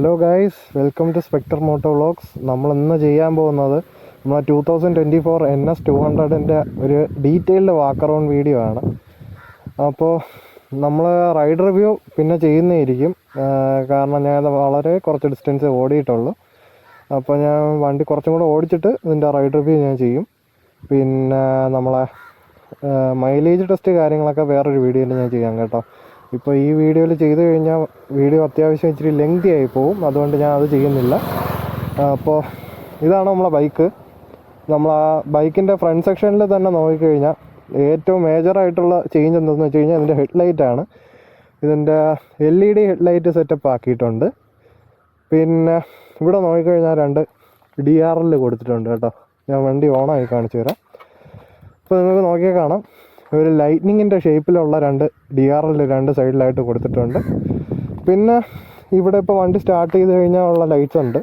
Hello guys welcome to Spector moto vlogs നമ്മൾ ഇന്ന് ചെയ്യാൻ പോകുന്നത് നമ്മൾ two thousand twenty four N S two ഹൺഡ്രഡിന്റെ ഒരു ഡീറ്റെയിൽഡ് വാക്ക് അറൗണ്ട് വീഡിയോ ആണ്. അപ്പോൾ നമ്മൾ റൈഡ് റിവ്യൂ പിന്നെ ചെയ്യുന്നതായിരിക്കും. ആ, കാരണം ഞാൻ വളരെ കുറച്ച് ഡിസ്റ്റൻസ് ഓടിയിട്ടുള്ളൂ. അപ്പോൾ ഞാൻ വണ്ടി കുറച്ചും കൂടെ ഓടിച്ചിട്ട് ഇതിന്റെ റൈഡ് റിവ്യൂ ഞാൻ ചെയ്യും. പിന്നെ നമ്മളെ മൈലേജ് ടെസ്റ്റ് കാര്യങ്ങളൊക്കെ വേറൊരു വീഡിയോയിൽ ഞാൻ ചെയ്യാം കേട്ടോ. ഇപ്പോൾ ഈ വീഡിയോയിൽ ചെയ്തു കഴിഞ്ഞാൽ വീഡിയോ അത്യാവശ്യം ഇച്ചിരി ലെങ്തി ആയി പോവും. അതുകൊണ്ട് ഞാൻ അത് ചെയ്യുന്നില്ല. അപ്പോൾ ഇതാണ് നമ്മളെ ബൈക്ക് നമ്മൾ ആ ബൈക്കിന്റെ ഫ്രണ്ട് സെക്ഷനിൽ തന്നെ നോക്കിക്കഴിഞ്ഞാൽ ഏറ്റവും മേജറായിട്ടുള്ള ചേഞ്ച് എന്തെന്ന് വെച്ച് കഴിഞ്ഞാൽ ഇതിന്റെ ഹെഡ്ലൈറ്റാണ് ഇതിന്റെ L E D headlight setup ആക്കിയിട്ടുണ്ട്. പിന്നെ ഇവിടെ നോക്കിക്കഴിഞ്ഞാൽ രണ്ട് ഡി ആർ എൽ കൊടുത്തിട്ടുണ്ട് കേട്ടോ. ഞാൻ വണ്ടി ഓണായി കാണിച്ചു തരാം. അപ്പോൾ നിങ്ങൾക്ക് നോക്കിയാൽ കാണാം. ഒരു ലൈറ്റ്നിങ്ങിന്റെ ഷേപ്പിലുള്ള രണ്ട് ഡി ആർ എൽ രണ്ട് സൈഡിലായിട്ട് കൊടുത്തിട്ടുണ്ട്. പിന്നെ ഇവിടെ ഇപ്പോൾ വണ്ടി സ്റ്റാർട്ട് ചെയ്ത് കഴിഞ്ഞാൽ ഉള്ള ലൈറ്റ്സ് ഉണ്ട്.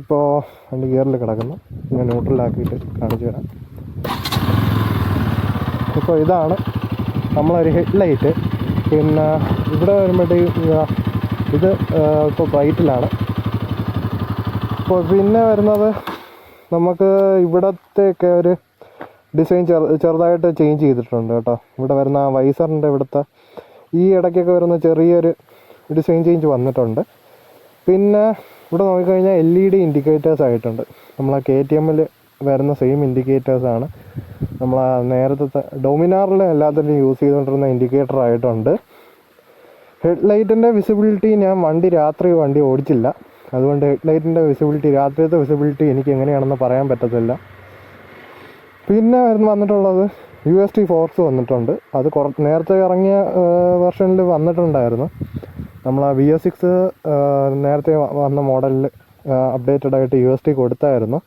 ഇപ്പോൾ വണ്ടി ഗിയറിൽ കിടക്കുന്നു. ഞാൻ ന്യൂട്രലാക്കിയിട്ട് കാണിച്ചു തരാം. ഇപ്പോൾ ഇതാണ് നമ്മളൊരു ഹെഡ് ലൈറ്റ് പിന്നെ ഇവിടെ വരുമ്പോഴത്തേക്കും ഇത് ഇപ്പോൾ ബ്രൈറ്റിലാണ് അപ്പോൾ പിന്നെ വരുന്നത് നമുക്ക് ഇവിടത്തെയൊക്കെ ഒരു ഡിസൈൻ ചെറു ചെറുതായിട്ട് ചേഞ്ച് ചെയ്തിട്ടുണ്ട് കേട്ടോ. ഇവിടെ വരുന്ന ആ വൈസറിന്റെ ഇവിടുത്തെ ഈ ഇടയ്ക്കൊക്കെ വരുന്ന ചെറിയൊരു ഡിസൈൻ ചേഞ്ച് വന്നിട്ടുണ്ട്. പിന്നെ ഇവിടെ നോക്കിക്കഴിഞ്ഞാൽ എൽ ഇ ഡി ഇൻഡിക്കേറ്റേഴ്സ് ആയിട്ടുണ്ട്. നമ്മൾ ആ കെ ടി എമ്മിൽ വരുന്ന സെയിം ഇൻഡിക്കേറ്റേഴ്സാണ് നമ്മൾ ആ നേരത്തെ ഡൊമിനാറിൽ എല്ലാത്തിലും യൂസ് ചെയ്തുകൊണ്ടിരുന്ന ഇൻഡിക്കേറ്റർ ആയിട്ടുണ്ട്. ഹെഡ് ലൈറ്റിന്റെ വിസിബിലിറ്റി ഞാൻ വണ്ടി രാത്രി വണ്ടി ഓടിച്ചില്ല. അതുകൊണ്ട് ഹെഡ് ലൈറ്റിന്റെ വിസിബിലിറ്റി രാത്രിയത്തെ വിസിബിലിറ്റി എനിക്ക് എങ്ങനെയാണെന്ന് പറയാൻ പറ്റത്തില്ല. പിന്നെ വന്നിട്ടുള്ളത് യു എസ് ടി ഫോർക്സ് വന്നിട്ടുണ്ട്. അത് കുറ നേരത്തെ ഇറങ്ങിയ വെർഷനിൽ വന്നിട്ടുണ്ടായിരുന്നു. നമ്മൾ ആ വി എസ് സിക്സ് നേരത്തെ വന്ന മോഡലിൽ അപ്ഡേറ്റഡ് ആയിട്ട് യു എസ് ടി കൊടുത്തായിരുന്നു.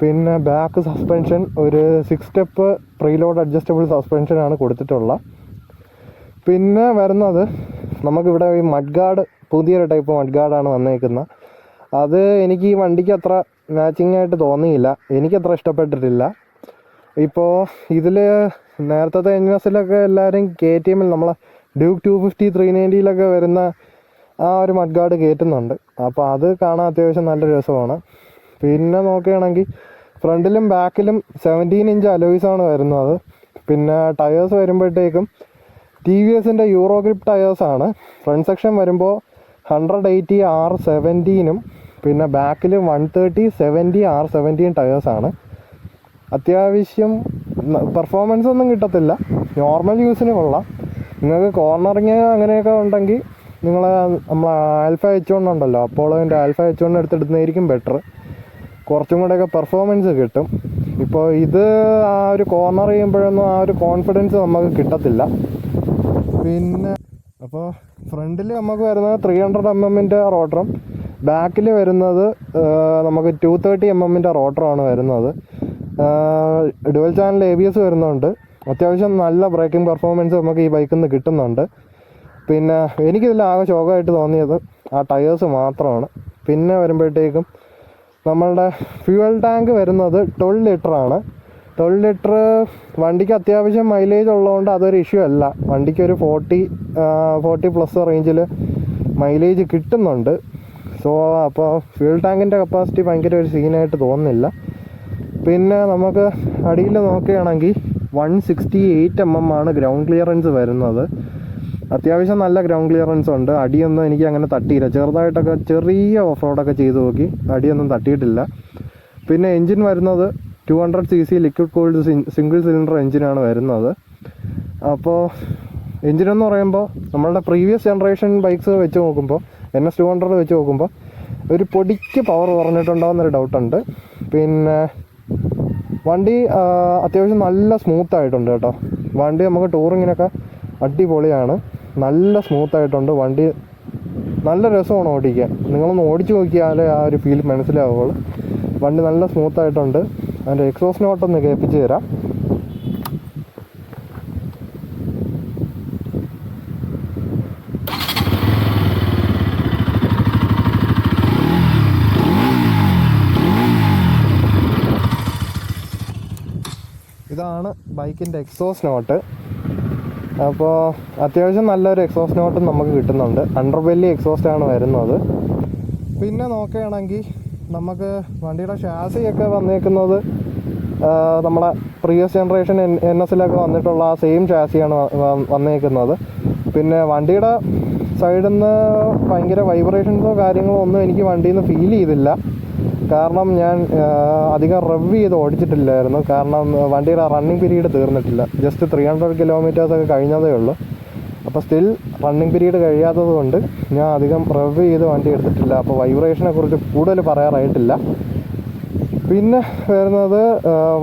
പിന്നെ ബാക്ക് സസ്പെൻഷൻ ഒരു സിക്സ് സ്റ്റെപ്പ് പ്രീലോഡ് അഡ്ജസ്റ്റബിൾ സസ്പെൻഷനാണ് കൊടുത്തിട്ടുള്ളത് പിന്നെ വരുന്നത് നമുക്കിവിടെ ഈ മഡ് ഗാർഡ് പുതിയൊരു ടൈപ്പ് മഡ് ഗാർഡാണ് വന്നേക്കുന്നത് അത് എനിക്ക് ഈ വണ്ടിക്ക് അത്ര മാച്ചിങ് ആയിട്ട് തോന്നിയില്ല. എനിക്കത്ര ഇഷ്ടപ്പെട്ടിട്ടില്ല. ഇപ്പോൾ ഇതിൽ നേരത്തെ എൻ എസിലൊക്കെ എല്ലാവരും കെ ടി എമ്മിൽ നമ്മളെ ഡ്യൂക്ക് ടു ഫിഫ്റ്റി ത്രീ നയന്റിയിലൊക്കെ വരുന്ന ആ ഒരു മഡ് ഗാർഡ് കയറ്റുന്നുണ്ട് അപ്പോൾ അത് കാണാൻ അത്യാവശ്യം നല്ല രസമാണ്. പിന്നെ നോക്കുകയാണെങ്കിൽ ഫ്രണ്ടിലും ബാക്കിലും സെവന്റീൻ ഇഞ്ച് അലോയ്സാണ് വരുന്നത്. പിന്നെ ടയേഴ്സ് വരുമ്പോഴത്തേക്കും ടി വി എസിന്റെ യൂറോ ഗ്രിപ്പ് ടയേഴ്സാണ് ഫ്രണ്ട് സെക്ഷൻ വരുമ്പോൾ ഹൺഡ്രഡ് എയ്റ്റി ആർ സെവന്റീനും പിന്നെ ബാക്കിൽ one thirty seventy R seventeen ടയേഴ്സാണ് അത്യാവശ്യം പെർഫോമൻസ് ഒന്നും കിട്ടത്തില്ല. നോർമൽ യൂസിന് കൊള്ളാം. നിങ്ങൾക്ക് കോർണറിങ് അങ്ങനെയൊക്കെ ഉണ്ടെങ്കിൽ നിങ്ങൾ നമ്മൾ ആൽഫ എച്ച് വൺ ഉണ്ടല്ലോ. അപ്പോൾ അതിന്റെ ആൽഫ എച്ച് വൺ എടുത്തെടുക്കുന്നതായിരിക്കും ബെറ്റർ കുറച്ചും കൂടെയൊക്കെ പെർഫോമൻസ് കിട്ടും. ഇപ്പോൾ ഇത് ആ ഒരു കോർണർ ചെയ്യുമ്പോഴൊന്നും ആ ഒരു കോൺഫിഡൻസ് നമുക്ക് കിട്ടത്തില്ല. പിന്നെ അപ്പോൾ ഫ്രണ്ടിൽ നമുക്ക് വരുന്നത് ത്രീ ഹൺഡ്രഡ് എം എമ്മിന്റെ റോട്ടറും ബാക്കിൽ വരുന്നത് നമുക്ക് ടു തേർട്ടി എം എമ്മിന്റെ റോട്ടറാണ് വരുന്നത്. Dual channel A B S വരുന്നുണ്ട്. അത്യാവശ്യം നല്ല ബ്രേക്കിംഗ് പെർഫോമൻസ് നമുക്ക് ഈ ബൈക്കിൽ നിന്ന് കിട്ടുന്നുണ്ട്. പിന്നെ എനിക്കിതിൽ ആകെ ശോകമായിട്ട് തോന്നിയത് ആ ടയേഴ്സ് മാത്രമാണ്. പിന്നെ വരുമ്പോഴത്തേക്കും നമ്മളുടെ ഫ്യൂവൽ ടാങ്ക് വരുന്നത് ട്വൽവ് ലിറ്ററാണ് ട്വൽവ് ലിറ്റർ വണ്ടിക്ക് അത്യാവശ്യം മൈലേജ് ഉള്ളതുകൊണ്ട് അതൊരു ഇഷ്യൂ അല്ല. വണ്ടിക്ക് ഒരു ഫോർട്ടി ഫോർട്ടി പ്ലസ് റേഞ്ചിൽ മൈലേജ് കിട്ടുന്നുണ്ട്. സോ അപ്പോൾ ഫ്യൂൽ ടാങ്കിന്റെ കപ്പാസിറ്റി ഭയങ്കര ഒരു സീനായിട്ട് തോന്നുന്നില്ല. പിന്നെ നമുക്ക് അടിയിൽ നോക്കുകയാണെങ്കിൽ one sixty eight M M ആണ് ഗ്രൗണ്ട് ക്ലിയറൻസ് വരുന്നത്. അത്യാവശ്യം നല്ല ഗ്രൗണ്ട് ക്ലിയറൻസ് ഉണ്ട്. അടിയൊന്നും എനിക്ക് അങ്ങനെ തട്ടിയില്ല. ചെറുതായിട്ടൊക്കെ ചെറിയ ഓഫ് റോഡൊക്കെ ചെയ്ത് നോക്കി. അടിയൊന്നും തട്ടിയിട്ടില്ല. പിന്നെ എൻജിൻ വരുന്നത് two hundred C C liquid cooled single cylinder എൻജിനാണ് വരുന്നത്. അപ്പോൾ എൻജിനെന്ന് പറയുമ്പോൾ നമ്മളുടെ പ്രീവിയസ് ജനറേഷൻ ബൈക്സ് വെച്ച് നോക്കുമ്പോൾ എൻ എസ് ടു ഹൺഡ്രഡ് വെച്ച് നോക്കുമ്പോൾ ഒരു പൊടിക്ക് പവർ കുറഞ്ഞിട്ടുണ്ടോ എന്നൊരു ഡൗട്ടുണ്ട് പിന്നെ വണ്ടി അത്യാവശ്യം നല്ല സ്മൂത്ത് ആയിട്ടുണ്ട് കേട്ടോ. വണ്ടി നമുക്ക് ടൂറിങ്ങിനൊക്കെ അടിപൊളിയാണ്. നല്ല സ്മൂത്ത് ആയിട്ടുണ്ട്. വണ്ടി നല്ല രസമാണ് ഓടിക്കാൻ. നിങ്ങളൊന്ന് ഓടിച്ചു നോക്കിയാലേ ആ ഒരു ഫീൽ മനസ്സിലാവുള്ളൂ. വണ്ടി നല്ല സ്മൂത്ത് ആയിട്ടുണ്ട്. അതിന്റെ എക്സോസ് നോട്ടൊന്ന് കേൾപ്പിച്ച് തരാം. ഇതാണ് ബൈക്കിന്റെ എക്സോസ് നോട്ട്. അപ്പോൾ അത്യാവശ്യം നല്ലൊരു എക്സോസ് നോട്ടും നമുക്ക് കിട്ടുന്നുണ്ട്. അണ്ടർ എക്സോസ്റ്റ് ആണ് വരുന്നത്. പിന്നെ നോക്കുകയാണെങ്കിൽ നമുക്ക് വണ്ടിയുടെ ഷാസിയൊക്കെ വന്നേക്കുന്നത് നമ്മുടെ പ്രീവിയസ് ജനറേഷൻ എൻ എൻ എസിലൊക്കെ വന്നിട്ടുള്ള ആ സെയിം ഷാസിയാണ് വന്നേക്കുന്നത്. പിന്നെ വണ്ടിയുടെ സൈഡിൽ നിന്ന് ഭയങ്കര വൈബ്രേഷൻസോ കാര്യങ്ങളോ ഒന്നും എനിക്ക് വണ്ടിയിൽ നിന്ന് ഫീൽ ചെയ്തില്ല. കാരണം ഞാൻ അധികം റവ് ചെയ്ത് ഓടിച്ചിട്ടില്ലായിരുന്നു. കാരണം വണ്ടിയുടെ റണ്ണിങ് പീരീഡ് തീർന്നിട്ടില്ല. ജസ്റ്റ് ത്രീ ഹൺഡ്രഡ് കിലോമീറ്റേഴ്സൊക്കെ കഴിഞ്ഞതേ ഉള്ളൂ. അപ്പോൾ സ്റ്റിൽ റണ്ണിങ് പീരീഡ് കഴിയാത്തത് കൊണ്ട് ഞാൻ അധികം റവ് ചെയ്ത് വണ്ടി എടുത്തിട്ടില്ല. അപ്പോൾ വൈബ്രേഷനെ കുറിച്ച് കൂടുതൽ പറയാറായിട്ടില്ല. പിന്നെ വരുന്നത്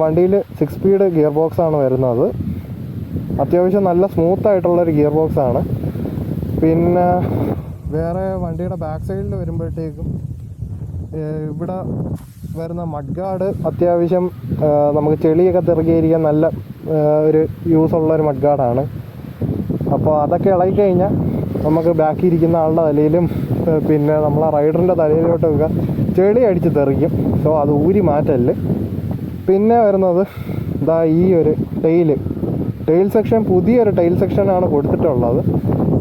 വണ്ടിയിൽ സിക്സ് സ്പീഡ് ഗിയർ ബോക്സ് ആണ് വരുന്നത്. അത്യാവശ്യം നല്ല സ്മൂത്ത് ആയിട്ടുള്ളൊരു ഗിയർ ബോക്സ് ആണ്. പിന്നെ വേറെ വണ്ടിയുടെ ബാക്ക് സൈഡിൽ വരുമ്പോഴത്തേക്കും ഇവിടെ വരുന്ന മഡ്ഗാർഡ് അത്യാവശ്യം നമുക്ക് ചെളിയൊക്കെ തിറകിയിരിക്കാൻ നല്ല ഒരു യൂസ് ഉള്ള ഒരു മഡ്ഗാർഡാണ്. അപ്പോൾ അതൊക്കെ ഇളകി കഴിഞ്ഞാൽ നമുക്ക് ബാക്കി ഇരിക്കുന്ന ആളുടെ തലയിലും പിന്നെ നമ്മളെ റൈഡറിന്റെ തലയിലോട്ടൊക്കെ ചെളി അടിച്ച് തെറിക്കും. സോ അത് ഊരി മാറ്റൽ. പിന്നെ വരുന്നത് ഇതാ ഈ ഒരു ടെയിൽ ടെയിൽ സെക്ഷൻ പുതിയൊരു ടെയിൽ സെക്ഷനാണ് കൊടുത്തിട്ടുള്ളത്.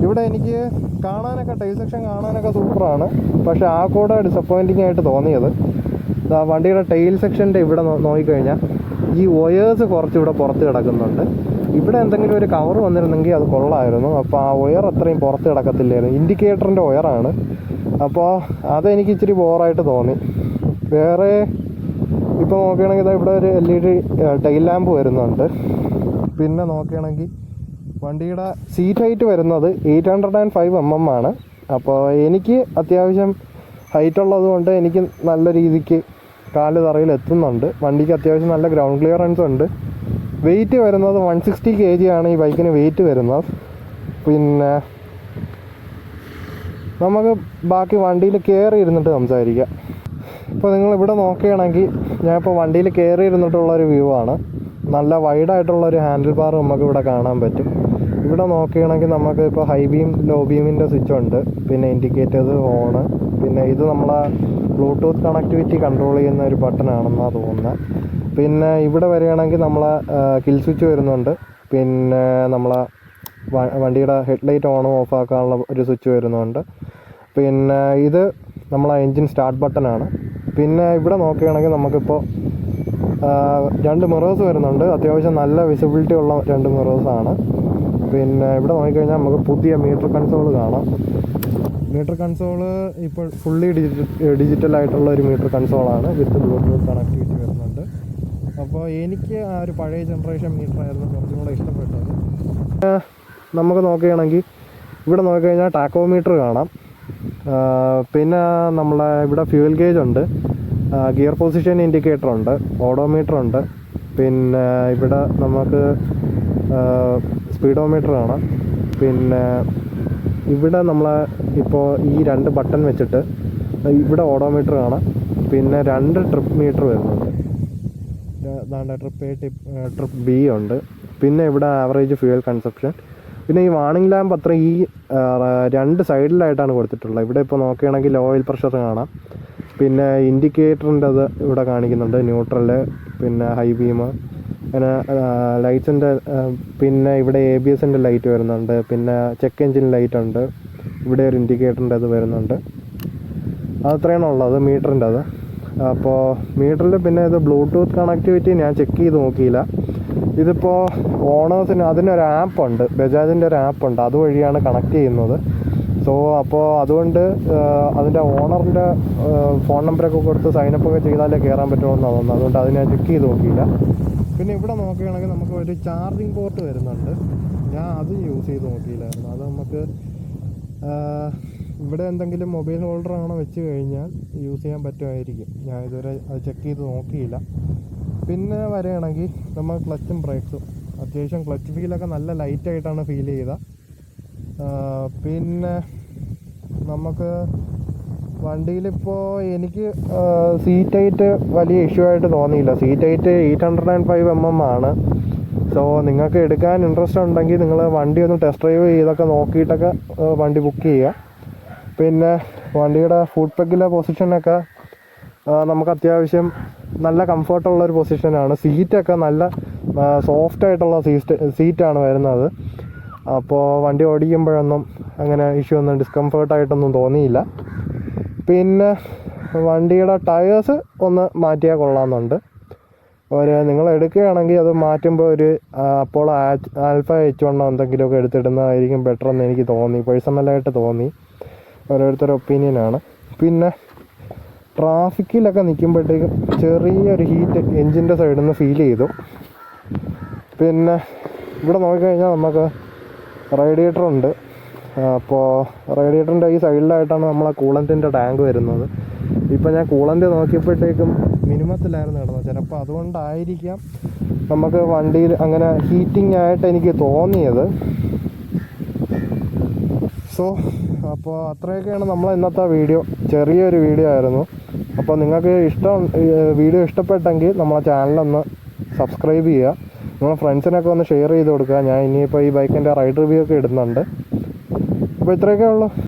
ഇവിടെ എനിക്ക് കാണാനൊക്കെ ടൈൽ സെക്ഷൻ കാണാനൊക്കെ സൂപ്പറാണ് പക്ഷേ ആ കൂടെ ഡിസപ്പോയിന്റിംഗ് ആയിട്ട് തോന്നിയത്. വണ്ടിയുടെ ടൈൽ സെക്ഷന്റെ ഇവിടെ നോക്കിക്കഴിഞ്ഞാൽ ഈ ഒയേഴ്സ് കുറച്ച് ഇവിടെ പുറത്ത് കിടക്കുന്നുണ്ട്. ഇവിടെ എന്തെങ്കിലും ഒരു കവർ വന്നിരുന്നെങ്കിൽ അത് കൊള്ളായിരുന്നു. അപ്പോൾ ആ ഒയർ അത്രയും പുറത്ത് കിടക്കത്തില്ലായിരുന്നു. ഇൻഡിക്കേറ്ററിന്റെ ഒയറാണ് അപ്പോൾ അതെനിക്ക് ഇച്ചിരി ബോറായിട്ട് തോന്നി. വേറെ ഇപ്പോൾ നോക്കുകയാണെങ്കിൽ ഇവിടെ ഒരു L E D tail lamp വരുന്നുണ്ട്. പിന്നെ നോക്കുകയാണെങ്കിൽ വണ്ടിയുടെ സീറ്റ് ഹൈറ്റ് വരുന്നത് eight hundred and five M M ആണ്. അപ്പോൾ എനിക്ക് അത്യാവശ്യം ഹൈറ്റ് ഉള്ളത് കൊണ്ട് എനിക്ക് നല്ല രീതിക്ക് കാൽ തറയിൽ എത്തുന്നുണ്ട്. വണ്ടിക്ക് അത്യാവശ്യം നല്ല ഗ്രൗണ്ട് ക്ലിയറൻസ് ഉണ്ട്. വെയിറ്റ് വരുന്നത് വൺ സിക്സ്റ്റി കെ ജി ആണ് ഈ ബൈക്കിന് വെയിറ്റ് വരുന്നത്. പിന്നെ നമുക്ക് ബാക്കി വണ്ടിയിൽ കയറി ഇരുന്നിട്ട് സംസാരിക്കാം. ഇപ്പോൾ നിങ്ങൾ ഇവിടെ നോക്കുകയാണെങ്കിൽ ഞാൻ ഇപ്പോൾ വണ്ടിയിൽ കയറി ഇരുന്നിട്ടുള്ള ഒരു വ്യൂ ആണ്. നല്ല വൈഡായിട്ടുള്ള ഒരു ഹാൻഡിൽ ബാർ നമുക്ക് ഇവിടെ കാണാൻ പറ്റും. ഇവിടെ നോക്കുകയാണെങ്കിൽ നമുക്ക് ഇപ്പോൾ ഹൈ ബീം ലോ ബീമിന്റെ സ്വിച്ച് ഉണ്ട്. പിന്നെ ഇൻഡിക്കേറ്റേഴ്സ് ഓണ് പിന്നെ ഇത് നമ്മളെ ബ്ലൂടൂത്ത് കണക്ടിവിറ്റി കൺട്രോൾ ചെയ്യുന്ന ഒരു ബട്ടൺ ആണെന്നാണ് തോന്നുന്നത് പിന്നെ ഇവിടെ വരികയാണെങ്കിൽ നമ്മളെ കിൽ സ്വിച്ച് വരുന്നുണ്ട്. പിന്നെ നമ്മളെ വണ്ടിയുടെ ഹെഡ് ലൈറ്റ് ഓണും ഓഫ് ആക്കാനുള്ള ഒരു സ്വിച്ച് വരുന്നുണ്ട്. പിന്നെ ഇത് നമ്മളെ എൻജിൻ സ്റ്റാർട്ട് ബട്ടൺ ആണ്. പിന്നെ ഇവിടെ നോക്കുകയാണെങ്കിൽ നമുക്കിപ്പോൾ രണ്ട് മിറേഴ്സ് വരുന്നുണ്ട്. അത്യാവശ്യം നല്ല വിസിബിലിറ്റി ഉള്ള രണ്ട് മിറേഴ്സാണ് പിന്നെ ഇവിടെ നോക്കിക്കഴിഞ്ഞാൽ നമുക്ക് പുതിയ മീറ്റർ കൺസോൾ കാണാം. മീറ്റർ കൺസോൾ ഇപ്പോൾ ഫുള്ളി ഡിജിറ്റൽ ഡിജിറ്റൽ ആയിട്ടുള്ള ഒരു മീറ്റർ കൺസോളാണ് വിത്ത് ബ്ലൂടൂത്ത് കണക്ടിവിറ്റി വരുന്നുണ്ട്. അപ്പോൾ എനിക്ക് ആ ഒരു പഴയ ജനറേഷൻ മീറ്റർ ആയിരുന്നു കുറച്ചും കൂടെ ഇഷ്ടപ്പെട്ടത്. നമുക്ക് നോക്കുകയാണെങ്കിൽ ഇവിടെ നോക്കിക്കഴിഞ്ഞാൽ ടാക്കോമീറ്റർ കാണാം. പിന്നെ നമ്മളെ ഇവിടെ ഫ്യൂൽ ഗേജ് ഉണ്ട്. ഗിയർ പൊസിഷൻ ഇൻഡിക്കേറ്റർ ഉണ്ട് ഓഡോമീറ്റർ ഉണ്ട്. പിന്നെ ഇവിടെ നമുക്ക് സ്പീഡോമീറ്റർ ആണ്. പിന്നെ ഇവിടെ നമ്മൾ ഇപ്പോൾ ഈ രണ്ട് ബട്ടൺ വെച്ചിട്ട് ഇവിടെ ഓഡോമീറ്റർ കാണാം പിന്നെ രണ്ട് ട്രിപ്പ് മീറ്റർ വരുന്നുണ്ട്. ദാണ്ട trip A trip trip B ഉണ്ട്. പിന്നെ ഇവിടെ ആവറേജ് ഫ്യൂവൽ കൺസപ്ഷൻ. പിന്നെ ഈ വാണിംഗ് ലാമ്പ് അത്ര ഈ രണ്ട് സൈഡിലായിട്ടാണ് കൊടുത്തിട്ടുള്ളത്. ഇവിടെ ഇപ്പോൾ നോക്കുകയാണെങ്കിൽ ഓയിൽ പ്രഷർ കാണാം. പിന്നെ ഇൻഡിക്കേറ്ററിന്റെ അത് ഇവിടെ കാണിക്കുന്നുണ്ട് ന്യൂട്രൽ പിന്നെ ഹൈ ബീം പിന്നെ ലൈറ്റ്സിന്റെ പിന്നെ ഇവിടെ എ ബി എസിന്റെ ലൈറ്റ് വരുന്നുണ്ട് പിന്നെ ചെക്ക് എഞ്ചിൻ ലൈറ്റ് ഉണ്ട്. ഇവിടെ ഒരു ഇൻഡിക്കേറ്ററിന്റെ അത് വരുന്നുണ്ട്. അത്രയാണ് ഉള്ളത് മീറ്ററിന്റെ അത്. അപ്പോൾ മീറ്ററിൽ പിന്നെ ഇത് ബ്ലൂടൂത്ത് കണക്ടിവിറ്റി ഞാൻ ചെക്ക് ചെയ്ത് നോക്കിയില്ല. ഇതിപ്പോൾ ഓണേഴ്സിന് അതിനൊരു ആപ്പ് ഉണ്ട് ബജാജിന്റെ ഒരു ആപ്പ് ഉണ്ട് അതുവഴിയാണ് കണക്ട് ചെയ്യുന്നത്. സോ അപ്പോൾ അതുകൊണ്ട് അതിന്റെ ഓണറിന്റെ ഫോൺ നമ്പറൊക്കെ കൊടുത്ത് സൈനപ്പ് ഒക്കെ ചെയ്താലേ കയറാൻ പറ്റുമെന്നാണ് തോന്നുന്നത് അതുകൊണ്ട് അത് ഞാൻ ചെക്ക് ചെയ്ത് നോക്കിയില്ല. പിന്നെ ഇവിടെ നോക്കുകയാണെങ്കിൽ നമുക്ക് ഒരു ചാർജിങ് പോർട്ട് വരുന്നുണ്ട്. ഞാൻ അത് യൂസ് ചെയ്ത് നോക്കിയില്ലായിരുന്നു. അത് നമുക്ക് ഇവിടെ എന്തെങ്കിലും മൊബൈൽ ഹോൾഡർ ആണോ വെച്ച് കഴിഞ്ഞാൽ യൂസ് ചെയ്യാൻ പറ്റുമായിരിക്കും. ഞാൻ ഇതുവരെ അത് ചെക്ക് ചെയ്ത് നോക്കിയില്ല. പിന്നെ വരികയാണെങ്കിൽ നമ്മൾ ക്ലച്ചും ബ്രേക്സും അത്യാവശ്യം ക്ലച്ച് ഫീലൊക്കെ നല്ല ലൈറ്റായിട്ടാണ് ഫീൽ ചെയ്ത. പിന്നെ നമുക്ക് വണ്ടിയിലിപ്പോൾ എനിക്ക് സീറ്റ് ഹൈറ്റ് വലിയ ഇഷ്യൂ ആയിട്ട് തോന്നിയില്ല. Seat height eight hundred and five M M ആണ്. സോ നിങ്ങൾക്ക് എടുക്കാൻ ഇൻട്രസ്റ്റ് ഉണ്ടെങ്കിൽ നിങ്ങൾ വണ്ടി ഒന്ന് ടെസ്റ്റ് ഡ്രൈവ് ചെയ്തൊക്കെ നോക്കിയിട്ടൊക്കെ വണ്ടി ബുക്ക് ചെയ്യുക. പിന്നെ വണ്ടിയുടെ ഫുഡ് പെഗിലെ പൊസിഷനൊക്കെ നമുക്ക് അത്യാവശ്യം നല്ല കംഫർട്ടുള്ള ഒരു പൊസിഷനാണ് സീറ്റൊക്കെ നല്ല സോഫ്റ്റ് ആയിട്ടുള്ള സീറ്റ് സീറ്റാണ് വരുന്നത്. അപ്പോൾ വണ്ടി ഓടിക്കുമ്പോഴൊന്നും അങ്ങനെ ഇഷ്യൂ ഒന്നും ഡിസ്കംഫേർട്ടായിട്ടൊന്നും തോന്നിയില്ല. പിന്നെ വണ്ടിയുടെ ടയേഴ്സ് ഒന്ന് മാറ്റിയാൽ കൊള്ളാമെന്നുണ്ട്. ഒരു നിങ്ങൾ എടുക്കുകയാണെങ്കിൽ അത് മാറ്റുമ്പോൾ ഒരു അപ്പോൾ ആൽഫ എച്ച് വണ്ണോ എന്തെങ്കിലുമൊക്കെ എടുത്തിടുന്നതായിരിക്കും ബെറ്റർ എന്ന് എനിക്ക് തോന്നി പേഴ്സണലായിട്ട് തോന്നി. ഓരോരുത്തരുടെ ഒപ്പീനിയനാണ് പിന്നെ ട്രാഫിക്കിലൊക്കെ നിൽക്കുമ്പോഴത്തേക്കും ചെറിയൊരു ഹീറ്റ് എൻജിന്റെ സൈഡിൽ നിന്ന് ഫീൽ ചെയ്തു. പിന്നെ ഇവിടെ നോക്കിക്കഴിഞ്ഞാൽ നമുക്ക് റേഡിയേറ്റർ ഉണ്ട്. അപ്പോൾ റേഡിയേറ്ററിന്റെ ഈ സൈഡിലായിട്ടാണ് നമ്മൾ ആ കൂളന്റിന്റെ ടാങ്ക് വരുന്നത്. ഇപ്പോൾ ഞാൻ കൂളന്റ് നോക്കിയപ്പോഴത്തേക്കും മിനിമത്തിലായിരുന്നു കിടന്നത് ചിലപ്പോൾ അതുകൊണ്ടായിരിക്കാം നമുക്ക് വണ്ടിയിൽ അങ്ങനെ ഹീറ്റിംഗ് ആയിട്ട് എനിക്ക് തോന്നിയത്. സോ അപ്പോൾ അത്രയൊക്കെയാണ് നമ്മൾ ഇന്നത്തെ വീഡിയോ. ചെറിയൊരു വീഡിയോ ആയിരുന്നു. അപ്പോൾ നിങ്ങൾക്ക് ഇഷ്ടം വീഡിയോ ഇഷ്ടപ്പെട്ടെങ്കിൽ നമ്മളെ ചാനലൊന്ന് സബ്സ്ക്രൈബ് ചെയ്യുക. നിങ്ങളെ ഫ്രണ്ട്സിനൊക്കെ ഒന്ന് ഷെയർ ചെയ്ത് കൊടുക്കുക. ഞാൻ ഇനിയിപ്പോൾ ഈ ബൈക്കിന്റെ റൈഡ് റിവ്യൂ ഒക്കെ ഇടുന്നുണ്ട്. അപ്പോൾ ഇത്രയൊക്കെ ഉള്ളൂ.